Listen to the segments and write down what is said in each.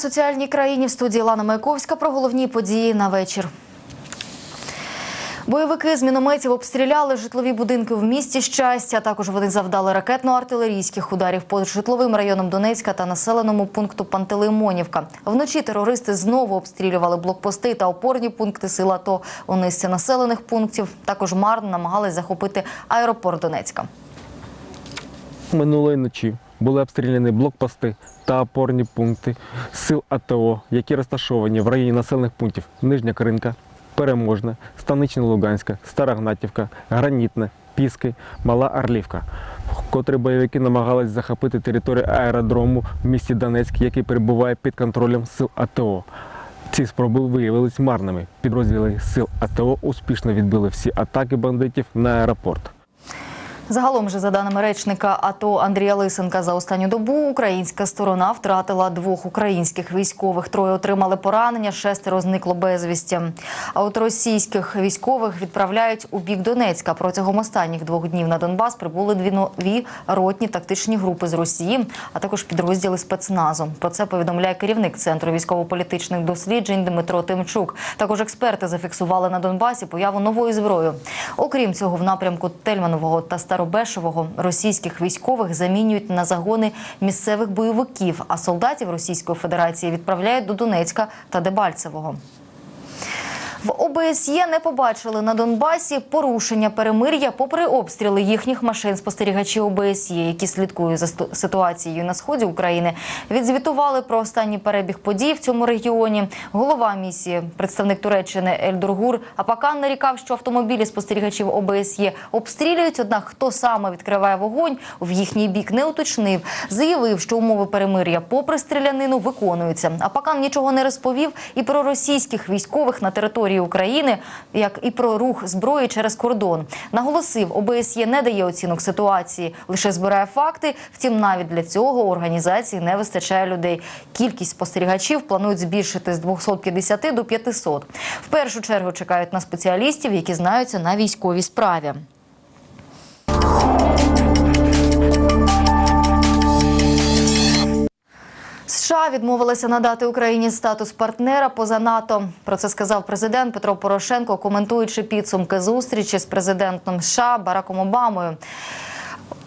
Соціальній країні в студії Лана Маяковська про головні події на вечір. Бойовики з мінометів обстріляли житлові будинки в місті щастя. Також вони завдали ракетно-артилерійських ударів по житловим районам Донецька та населеному пункту Пантелеймонівка. Вночі терористи знову обстрілювали блокпости та опорні пункти сил АТО у низці населених пунктів. Також марно намагались захопити аеропорт Донецька. Минулої ночі були обстріляні блокпости та опорні пункти сил АТО, які розташовані в районі населених пунктів Нижня Кринка, Переможне, Станична Луганська, Стара Гнатівка, Гранітне, Піски, Мала Орлівка, котрі бойовики намагались захопити територію аеродрому в місті Донецьк, який перебуває під контролем сил АТО. Ці спроби виявились марними. Підрозділи сил АТО успішно відбили всі атаки бандитів на аеропорт. Загалом же, за даними речника АТО Андрія Лисенка, за останню добу українська сторона втратила двох українських військових. Троє отримали поранення, шестеро зникло безвісті. А от російських військових відправляють у бік Донецька. Протягом останніх двох днів на Донбас прибули дві нові ротні тактичні групи з Росії, а також підрозділи спецназу. Про це повідомляє керівник центру військово-політичних досліджень Дмитро Тимчук. Також експерти зафіксували на Донбасі появу нової зброї. Окрім цього, в напрямку Тельманового та Старобешевого російських військових замінюють на загони місцевих бойовиків, а солдатів Російської Федерації відправляють до Донецька та Дебальцевого. В ОБСЄ не побачили на Донбасі порушення перемир'я попри обстріли їхніх машин. Спостерігачі ОБСЄ, які слідкують за ситуацією на сході України, відзвітували про останній перебіг подій в цьому регіоні. Голова місії, представник Туреччини Ельдургур Апакан нарікав, що автомобілі спостерігачів ОБСЄ обстрілюють. Однак хто саме відкриває вогонь в їхній бік, не уточнив. Заявив, що умови перемир'я, попри стрілянину, виконуються. Апакан нічого не розповів і про російських військових на території України, як і про рух зброї через кордон. Наголосив, ОБСЄ не дає оцінок ситуації, лише збирає факти. Втім, навіть для цього організації не вистачає людей. Кількість спостерігачів планують збільшити з 250 до 500. В першу чергу чекають на спеціалістів, які знаються на військовій справі. США відмовилися надати Україні статус партнера поза НАТО. Про це сказав президент Петро Порошенко, коментуючи підсумки зустрічі з президентом США Бараком Обамою.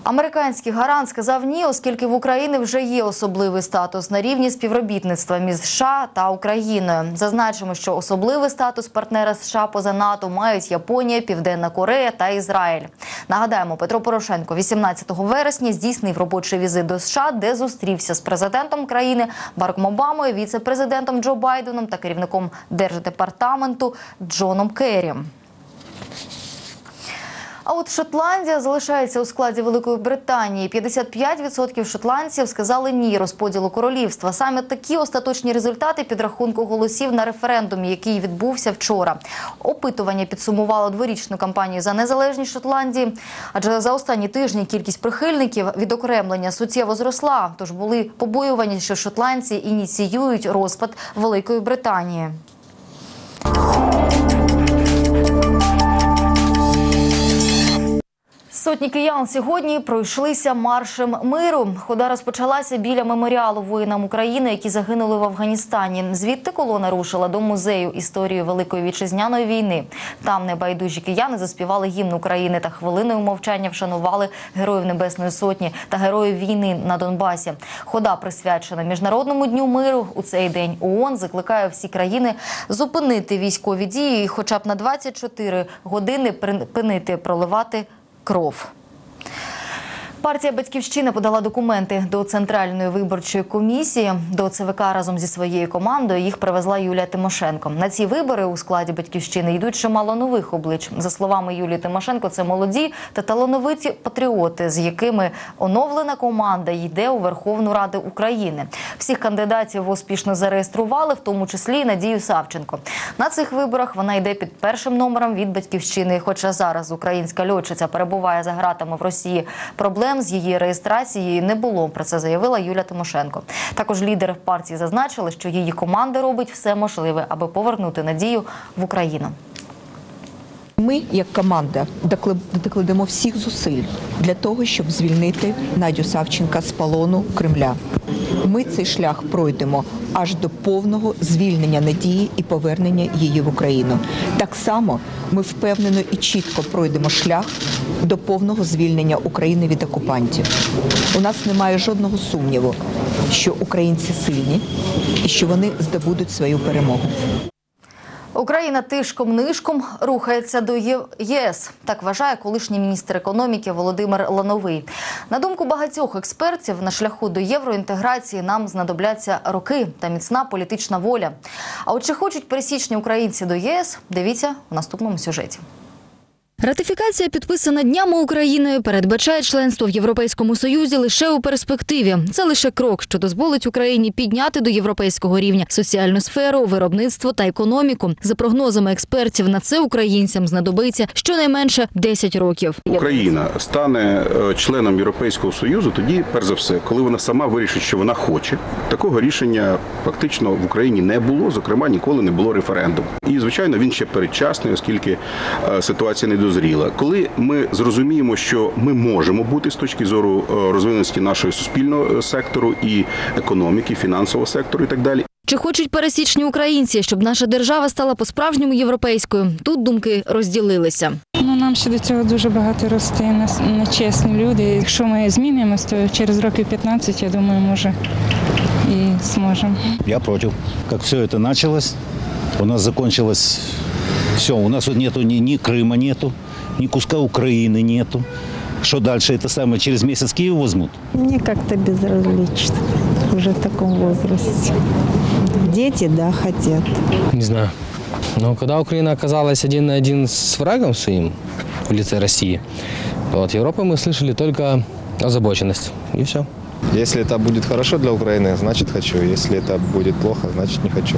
Американський гарант сказав ні, оскільки в Україні вже є особливий статус на рівні співробітництва між США та Україною. Зазначимо, що особливий статус партнера США поза НАТО мають Японія, Південна Корея та Ізраїль. Нагадаємо, Петро Порошенко 18 вересня здійснив робочий візит до США, де зустрівся з президентом країни Бараком Обамою, віце-президентом Джо Байденом та керівником держдепартаменту Джоном Керрі. А от Шотландія залишається у складі Великої Британії. 55% шотландців сказали ні розподілу королівства. Саме такі остаточні результати підрахунку голосів на референдумі, який відбувся вчора. Опитування підсумувало дворічну кампанію за незалежність Шотландії. Адже за останні тижні кількість прихильників відокремлення суттєво зросла. Тож були побоювання, що шотландці ініціюють розпад Великої Британії. Сотні киян сьогодні пройшлися маршем миру. Хода розпочалася біля меморіалу воїнам України, які загинули в Афганістані. Звідти колона рушила до музею історії Великої вітчизняної війни. Там небайдужі кияни заспівали гімн України та хвилиною мовчання вшанували героїв Небесної Сотні та героїв війни на Донбасі. Хода присвячена міжнародному дню миру. У цей день ООН закликає всі країни зупинити військові дії, і хоча б на 24 години припинити проливати кров. Партія Батьківщина подала документи до центральної виборчої комісії. До ЦВК разом зі своєю командою їх привезла Юлія Тимошенко. На ці вибори у складі батьківщини йдуть чимало нових облич. За словами Юлії Тимошенко, це молоді та талановиті патріоти, з якими оновлена команда йде у Верховну Раду України. Всіх кандидатів успішно зареєстрували, в тому числі і Надію Савченко. На цих виборах вона йде під першим номером від батьківщини. Хоча зараз українська льотчиця перебуває за гратами в Росії. Проблем з її реєстрацією не було. Про це заявила Юля Тимошенко. Також лідери партії зазначили, що її команда робить все можливе, аби повернути надію в Україну. Ми, як команда, докладемо всіх зусиль для того, щоб звільнити Надю Савченка з полону Кремля. Ми цей шлях пройдемо аж до повного звільнення надії і повернення її в Україну. Так само ми впевнено і чітко пройдемо шлях до повного звільнення України від окупантів. У нас немає жодного сумніву, що українці сильні і що вони здобудуть свою перемогу. Україна тишком-нишком рухається до ЄС. Так вважає колишній міністр економіки Володимир Лановий. На думку багатьох експертів, на шляху до євроінтеграції нам знадобляться роки та міцна політична воля. А от чи хочуть пересічні українці до ЄС? Дивіться у наступному сюжеті. Ратифікація, підписана днями Україною, передбачає членство в Європейському Союзі лише у перспективі. Це лише крок, що дозволить Україні підняти до європейського рівня соціальну сферу, виробництво та економіку. За прогнозами експертів, на це українцям знадобиться щонайменше 10 років. Україна стане е, членом Європейського союзу тоді, перш за все, коли вона сама вирішить, що вона хоче. Такого рішення фактично в Україні не було. Зокрема, ніколи не було референдуму. І звичайно, він ще передчасний, оскільки е, ситуація не дозріла. Коли ми зрозуміємо, що ми можемо бути з точки зору е, розвиненості нашого суспільного е, сектору і економіки, фінансового сектору і так далі, Чи хочуть пересічні українці, щоб наша держава стала по-справжньому європейською? Тут думки розділилися. Ну, нам ще до цього дуже багато рости. Нас нечесні люди. Якщо ми змінимося, то через років 15, я думаю, може і зможемо. Я против. Как все это началось, у нас закончилось все. У нас вот нету ни, ни Крыма нету, ни куска Украины нету. Что дальше? Это самое через месяц Киев возьмут? Мне как-то безразлично уже в таком возрасте. Дети, да, хотят. Не знаю. Но когда Украина оказалась один на один с врагом своим в лице России, то от Европы мы слышали только озабоченность. И все. Если это будет хорошо для Украины, значит хочу. Если это будет плохо, значит не хочу.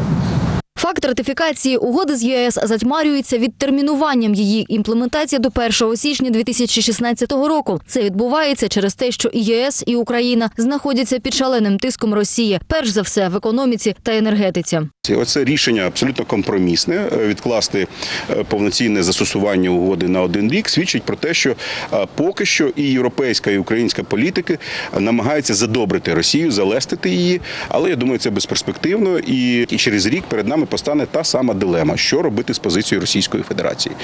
Ратифікації угоди з ЄС затьмарюється відтермінуванням її імплементації до 1 січня 2016 року. Це відбувається через те, що і ЄС, і Україна знаходяться під шаленим тиском Росії, перш за все в економіці та енергетиці. Оце рішення абсолютно компромісне. е, Відкласти е, повноцінне застосування угоди на один рік свідчить про те, що е, поки що і європейська, і українська політики намагаються задобрити Росію, залестити її. Але я думаю, це безперспективно. І через рік перед нами постане та сама дилема, що робити з позицією Російської Федерації.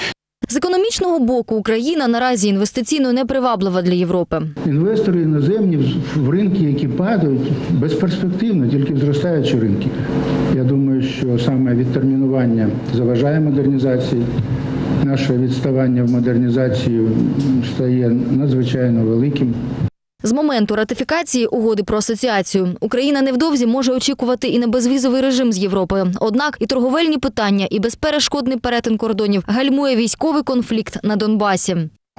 З економічного боку Україна наразі інвестиційно неприваблива для Європи. Інвестори іноземні в- в ринки, які падають, безперспективно, тільки в зростаючі ринки. Я думаю, що саме відтермінування заважає модернізації. Наше відставання в модернізації стає надзвичайно великим. З моменту ратифікації угоди про асоціацію Україна невдовзі може очікувати і на безвізовий режим з Європою. Однак і торговельні питання, і безперешкодний перетин кордонів гальмує військовий конфлікт на Донбасі.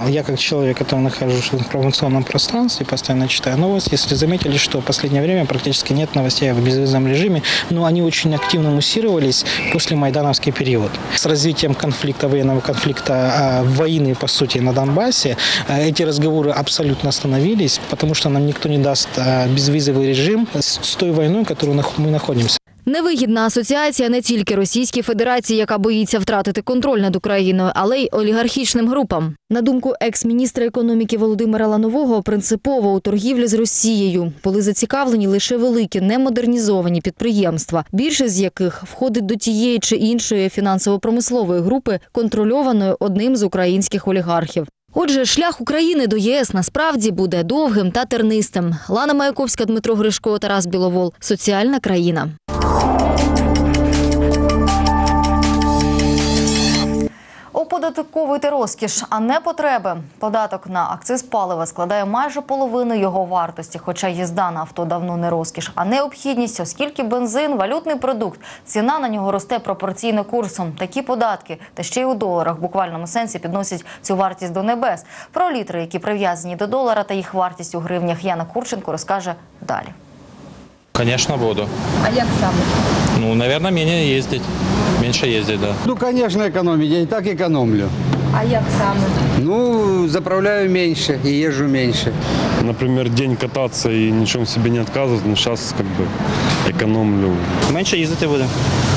Я как человек, который нахожусь в информационном пространстве, постоянно читаю новости, если заметили, что в последнее время практически нет новостей о безвизовом режиме, но они очень активно муссировались после майдановский период. С развитием конфликта, военного конфликта, а, войны, по сути, на Донбассе, а, эти разговоры абсолютно остановились, потому что нам никто не даст а, безвизовый режим с той войной, в которой мы находимся. Невигідна асоціація не тільки Російській Федерації, яка боїться втратити контроль над Україною, але й олігархічним групам. На думку екс-міністра економіки Володимира Ланового, принципово у торгівлі з Росією були зацікавлені лише великі немодернізовані підприємства, більшість з яких входить до тієї чи іншої фінансово-промислової групи, контрольованої одним з українських олігархів. Отже, шлях України до ЄС насправді буде довгим та тернистим. Лана Маяковська, Дмитро Гришко, Тарас Біловол. Соціальна країна. Оподатковуйте розкіш, а не потреби. Податок на акциз палива складає майже половину його вартості, хоча їзда на авто давно не розкіш, а необхідність, оскільки бензин валютний продукт. Ціна на нього росте пропорційно курсом. Такі податки, та ще й у доларах, в буквальному сенсі підносять цю вартість до небес. Про літри, які прив'язані до долара та їх вартість у гривнях, Яна Курченко розкаже далі. Конечно, буду. А як саме? Ну, наверное, менее ездить. Меньше ездить, да. Ну, конечно, экономить. Я и так экономлю. А як саме? Ну, заправляю меньше и езжу меньше. Например, день кататься и ничем себе не отказывать, но сейчас как бы экономлю. Менше їздити буде.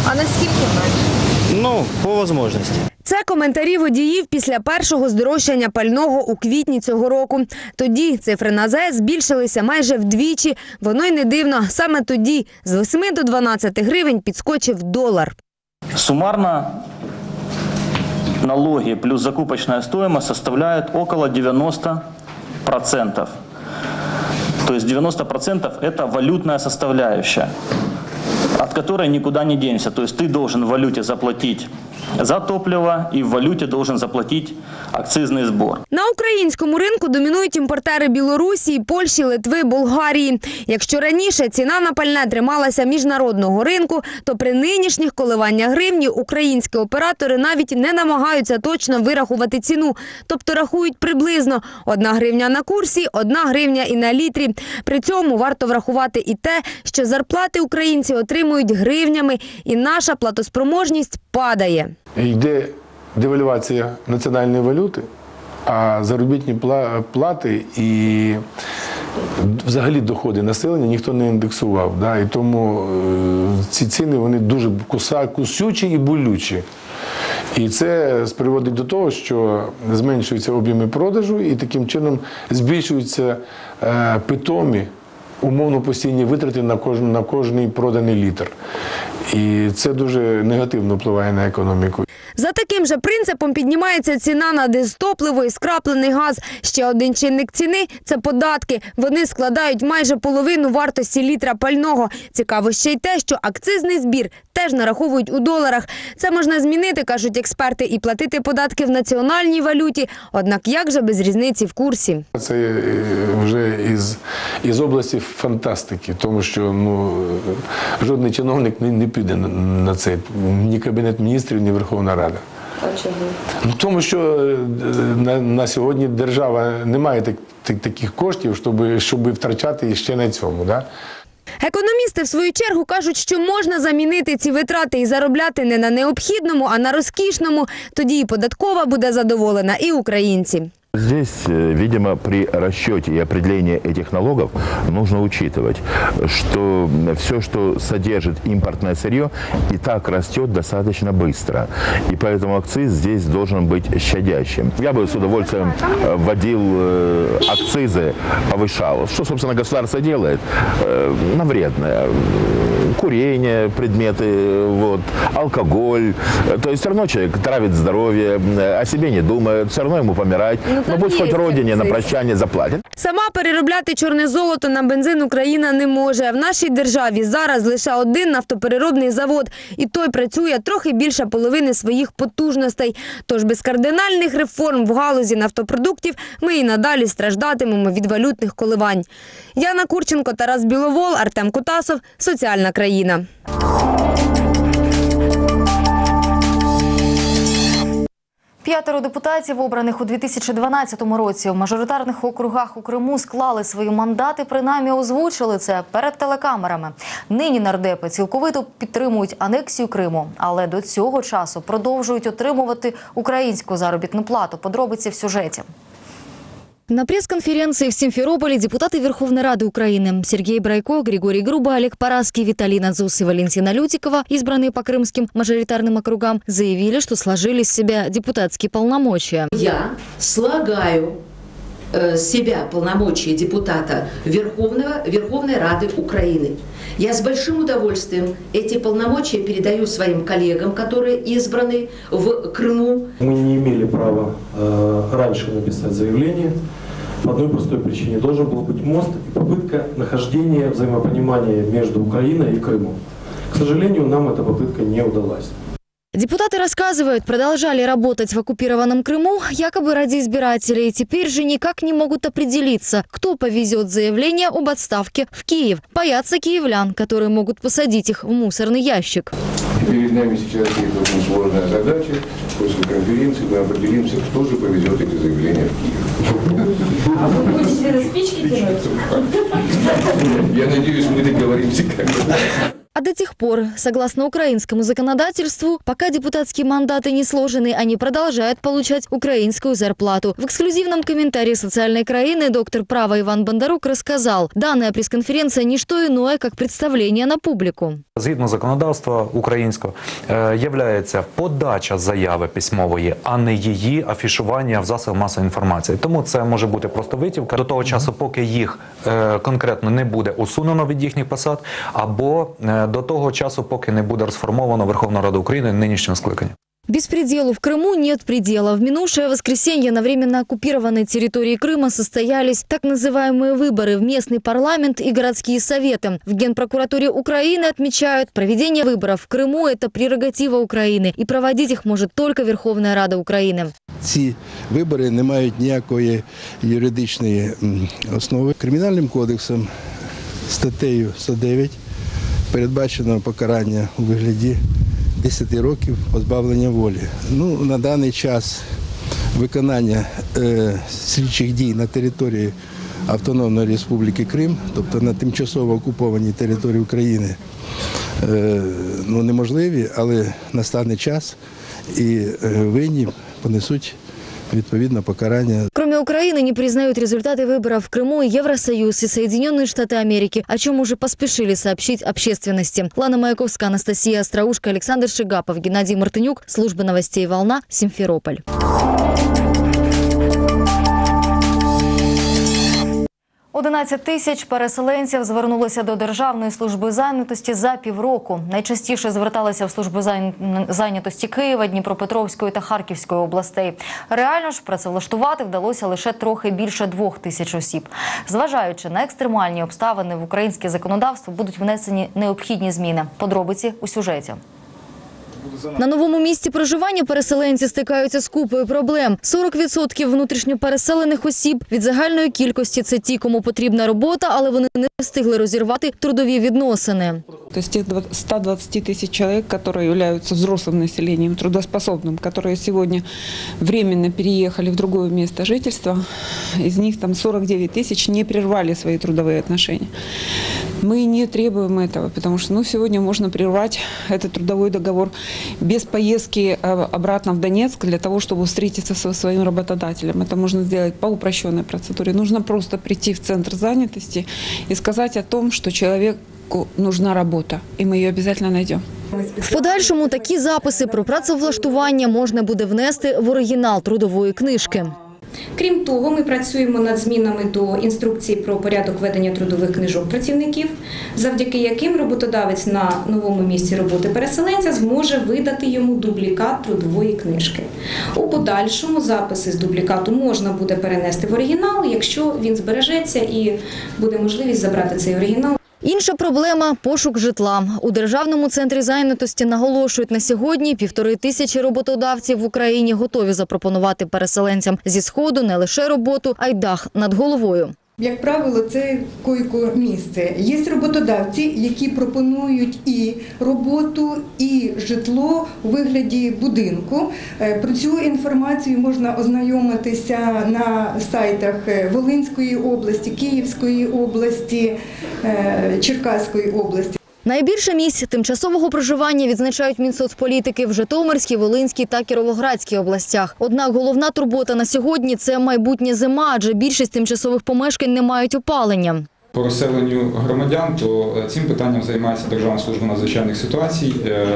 А наскільки менше? Ну, по можливості. Це коментарі водіїв після першого здорожчання пального у квітні цього року. Тоді цифри на ЗАЕС збільшилися майже вдвічі. Воно й не дивно. Саме тоді з 8 до 12 гривень підскочив долар. Суммарно налоги плюс закупочная стоимость составляют около 90%. То есть 90% это валютная составляющая, от которой никуда не денешься. То есть ты должен в валюте заплатить за топливо и в валюте должен заплатить акцизный сбор. На українському ринку домінують імпортери Білорусі, Польщі, Литви, Болгарії. Якщо раніше ціна на пальне трималася міжнародного ринку, то при нинішніх коливаннях гривні українські оператори навіть не намагаються точно вирахувати ціну, тобто рахують приблизно одна гривня на курсі, одна гривня і на літрі. При цьому варто врахувати і те, що зарплати українці отримують гривнями, і наша платоспроможність падає. Йде девальвація національної валюти, а заробітні плати і взагалі доходи населення ніхто не індексував. Да? І тому е, ці ціни вони дуже куса- кусючі і болючі. І це приводить до того, що зменшуються об'єми продажу, і таким чином збільшуються е, питомі умовно постійні витрати на кожен, на кожний проданий літр. І це дуже негативно впливає на економіку. За таким же принципом піднімається ціна на дизтопливо і скраплений газ. Ще один чинник ціни – це податки. Вони складають майже половину вартості літра пального. Цікаво ще й те, що акцизний збір теж нараховують у доларах. Це можна змінити, кажуть експерти, і платити податки в національній валюті. Однак як же без різниці в курсі? Це е, вже із, із області фантастики, тому що ну, жодний чиновник не піде на, це, ні Кабінет міністрів, ні Верховна Рада. Ну, тому що е, на, на сьогодні держава не має так, так- таких коштів, щоб, щоб втрачати ще на цьому. Да? Економісти в свою чергу кажуть, що можна замінити ці витрати і заробляти не на необхідному, а на розкішному. Тоді і податкова буде задоволена, і українці. Здесь, э, видимо, при расчете и определении этих налогов нужно учитывать, что все, что содержит импортное сырье, и так растет достаточно быстро. И поэтому акциз здесь должен быть щадящим. Я бы с удовольствием э, вводил э, акцизы, повышал. Что, собственно, государство делает? Э, На вредное. Курение, предметы, вот, алкоголь. Э, То есть все равно человек травит здоровье, э, о себе не думает, все равно ему помирать. Но пусть хоть родине на прощание заплатит. Сама переробляти чорне золото на бензин Україна не може. В нашій державі зараз лише один нафтопереробний завод, і той працює трохи більше половини своїх потужностей. Тож без кардинальних реформ в галузі нафтопродуктів ми і надалі страждатимемо від валютних коливань. Яна Курченко, Тарас Біловол, Артем Кутасов. Соціальна країна. П'ятеро депутатів, обраних у 2012 році, в мажоритарних округах у Криму склали свої мандати. Принаймні озвучили це перед телекамерами. Нині нардепи цілковито підтримують анексію Криму, але до цього часу продовжують отримувати українську заробітну плату. Подробиці в сюжеті. На пресс-конференции в Симферополе депутаты Верховной Рады Украины Сергей Брайко, Григорий Груба, Олег Параский, Виталий Надзус и Валентина Лютикова, избранные по крымским мажоритарным округам, заявили, что сложили с себя депутатские полномочия. Я слагаю э, себя полномочия депутата Верховного, Верховной Рады Украины. Я с большим удовольствием эти полномочия передаю своим коллегам, которые избраны в Крыму. Мы не имели права э, раньше написать заявление. По одной простой причине. Должен был быть мост и попытка нахождения взаимопонимания между Украиной и Крымом. К сожалению, нам эта попытка не удалась. Депутаты рассказывают, продолжали работать в оккупированном Крыму, якобы ради избирателей. Теперь же никак не могут определиться, кто повезет заявление об отставке в Киев. Боятся киевлян, которые могут посадить их в мусорный ящик. Перед нами сейчас есть очень сложная задача. После конференции мы определимся, кто же повезет эти заявления в Киев. А вы будете спички тянуть? Я надеюсь, мы договоримся как-то. А до тех пор, согласно украинскому законодательству, пока депутатские мандаты не сложены, они продолжают получать украинскую зарплату. В эксклюзивном комментарии социальной краины доктор права Иван Бондарук рассказал, данная пресс-конференция не что иное, как представление на публику. Згідно законодавства українського, е, являється подача заяви письмової, а не її афішування в засобах масової інформації. Тому це може бути просто витівка до того часу, поки їх е, конкретно не буде усунено від їхніх посад, або е, до того часу, поки не буде розформовано Верховна Рада України нинішнього скликання. Беспределу в Крыму нет предела. В минувшее воскресенье на временно оккупированной территории Крыма состоялись так называемые выборы в местный парламент и городские советы. В Генпрокуратуре Украины отмечают, проведение выборов в Крыму – это прерогатива Украины, и проводить их может только Верховная Рада Украины. Ці вибори не мають ніякої юридичної м, основи. Кримінальним кодексом статтею 109 передбачено покарання у вигляді 10 років позбавлення волі. Ну, на даний час виконання е, слідчих дій на території Автономної Республіки Крим, тобто на тимчасово окупованій території України, е, ну, неможливі, але настане час і е, винні понесуть відповідне покарання. Кроме Украины, не признают результаты выборов в Крыму Евросоюз и Соединенные Штаты Америки, о чем уже поспешили сообщить общественности. Лана Маяковская, Анастасия Остроушка, Александр Шигапов, Геннадий Мартынюк. Служба новостей «Волна», Симферополь. 11 тисяч переселенців звернулися до Державної служби зайнятості за півроку. Найчастіше зверталися в службу зайнятості Києва, Дніпропетровської та Харківської областей. Реально ж працевлаштувати вдалося лише трохи більше двох тисяч осіб. Зважаючи на екстремальні обставини в українське законодавство, будуть внесені необхідні зміни. Подробиці у сюжеті. На новому місці проживання переселенці стикаються з купою проблем. 40% внутрішньопереселених осіб від загальної кількості це ті, кому потрібна робота, але вони не встигли розірвати трудові відносини. То есть тех 20 120 тысяч человек, которые являются взрослым населением, трудоспособным, которые сегодня временно переехали в другое место жительства, из них там 49 тысяч не прервали свои трудовые отношения. Мы не требуем этого, потому что ну, сегодня можно прервать этот трудовой договор без поездки э, обратно в Донецк для того, чтобы встретиться со своим работодателем. Это можно сделать по упрощенной процедуре. Нужно просто прийти в центр занятости и сказать о том, что человеку нужна работа, и мы ее обязательно найдем. В подальшому такі записи про працевлаштування можна буде внести в оригінал трудової книжки. Крім того, ми працюємо над змінами до інструкції про порядок ведення трудових книжок працівників, завдяки яким роботодавець на новому місці роботи переселенця зможе видати йому дублікат трудової книжки. У подальшому записи з дублікату можна буде перенести в оригінал, якщо він збережеться і буде можливість забрати цей оригінал. Інша проблема пошук житла. У державному центрі зайнятості наголошують на сьогодні півтори тисячі роботодавців в Україні готові запропонувати переселенцям зі сходу не лише роботу, а й дах над головою. Як правило, це койко-місце. Є роботодавці, які пропонують і роботу, і житло у вигляді будинку. Е, Про цю інформацію можна ознайомитися на сайтах е, Волинської області, Київської області, е, Черкаської області. Найбільше місць тимчасового проживання відзначають Мінсоцполітики в Житомирській, Волинській та Кіровоградській областях. Однак головна турбота на сьогодні це майбутнє зима, адже більшість тимчасових помешкань не мають опалення. По розселенню громадян, то е, цим питанням займається Державна служба надзвичайних ситуацій. Е,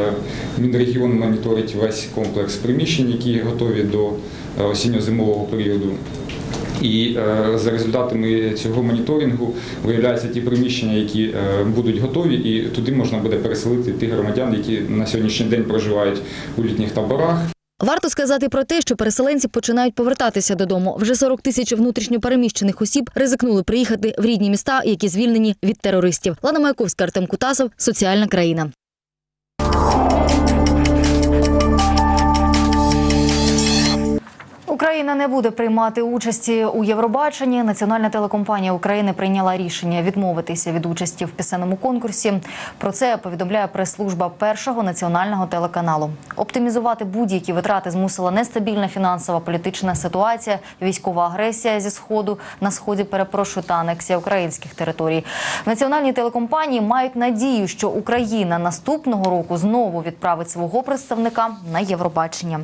Мінрегіон моніторить весь комплекс приміщень, які готові до е, осінньо-зимового періоду. І е, за результатами цього моніторингу виявляються ті приміщення, які е, будуть готові, і туди можна буде переселити тих громадян, які на сьогоднішній день проживають у літніх таборах. Варто сказати про те, що переселенці починають повертатися додому. Вже 40 тисяч внутрішньопереміщених осіб ризикнули приїхати в рідні міста, які звільнені від терористів. Лана Маяковська, Артем Кутасов, Соціальна країна. Україна не буде приймати участі у Євробаченні. Національна телекомпанія України прийняла рішення відмовитися від участі в пісенному конкурсі. Про це повідомляє прес-служба першого національного телеканалу. Оптимізувати будь-які витрати змусила нестабільна фінансова політична ситуація, військова агресія зі сходу на сході перепрошую та анексія українських територій. В національній телекомпанії мають надію, що Україна наступного року знову відправить свого представника на Євробачення.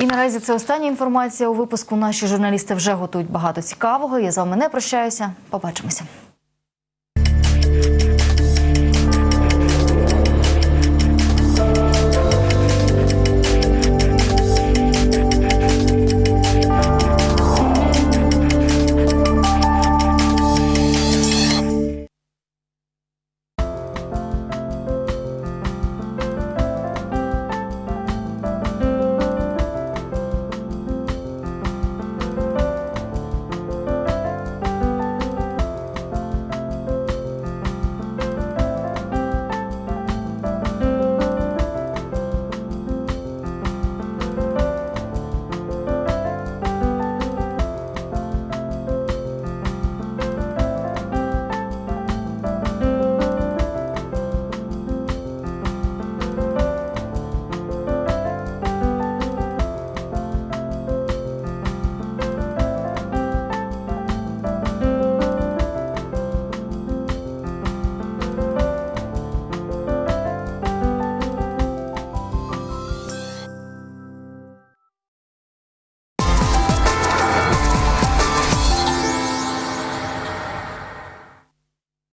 І наразі це остання інформація у випуску. Наші журналісти вже готують багато цікавого. Я з вами не прощаюся. Побачимося.